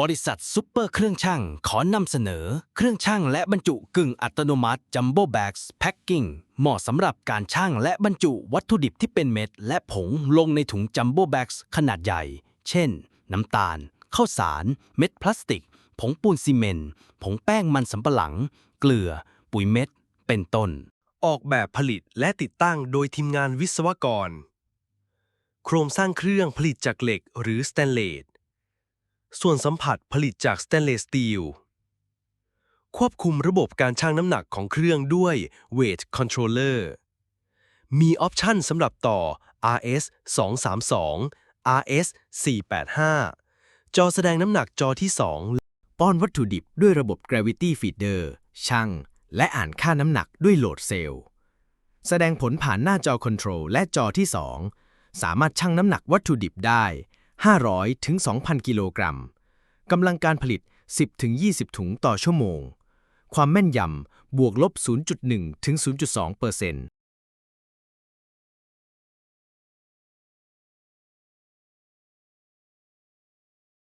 บริษัทซุปเปอร์เครื่องช่างขอนำเสนอ เครื่องช่างและบรรจุกึ่งอัตโนมัติจัมโบ้แบ็กส์แพ็คกิ้งเหมาะสำหรับการช่างและบรรจุวัตถุดิบที่เป็นเม็ด และผงลงในถุงจัมโบ้แบ็กส์ขนาดใหญ่ เช่น น้ำตาล ข้าวสาร เม็ดพลาสติก ผงปูนซีเมนต์ผงแป้งมันสำปะหลัง เกลือ ปุ๋ยเม็ด เป็นต้น ออกแบบผลิตและติดตั้งโดยทีมงานวิศวกร โครงสร้างเครื่องผลิตจากเหล็กหรือสแตนเลส ส่วนสัมผัสผลิตจากสแตนเลสสตีล ควบคุมระบบการชั่งน้ำหนักของเครื่องด้วย Weight Controller มีออปชันสำหรับต่อ RS 232 RS 485 จอแสดงน้ำหนักจอที่ 2 ป้อนวัตถุดิบด้วยระบบ Gravity Feeder ชั่ง และอ่านค่าน้ำหนักด้วยโหลดเซลล์ แสดงผลผ่านหน้าจอคอนโทรลและจอที่ 2 สามารถชั่งน้ำหนักวัตถุดิบได้ 500 ถึง 2,000 กิโลกรัม กำลังการผลิต 10 ถึง 20 ถุงต่อชั่วโมง ความแม่นยำ บวกลบ 0.1 ถึง 0.2เปอร์เซ็นต์